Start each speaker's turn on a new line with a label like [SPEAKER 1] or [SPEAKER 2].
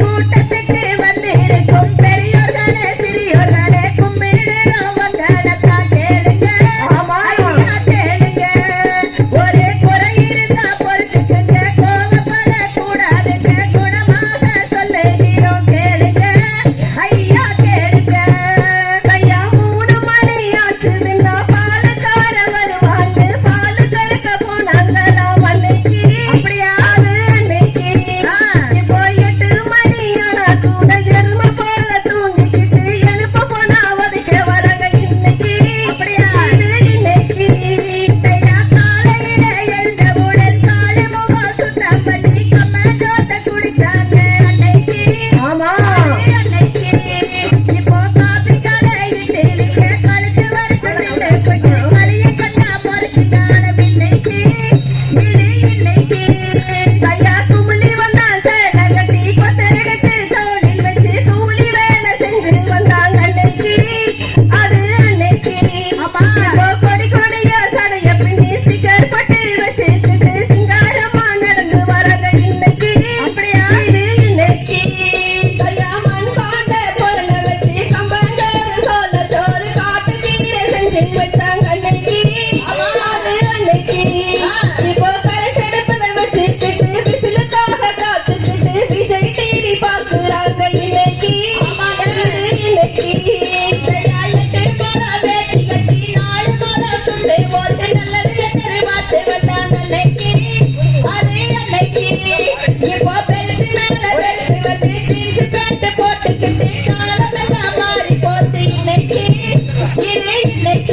[SPEAKER 1] கூட்டத்தை போட்டுக்கிட்டு காலமெல்லாம் மாறி போச்சு. இன்னைக்கு இது இன்னைக்கு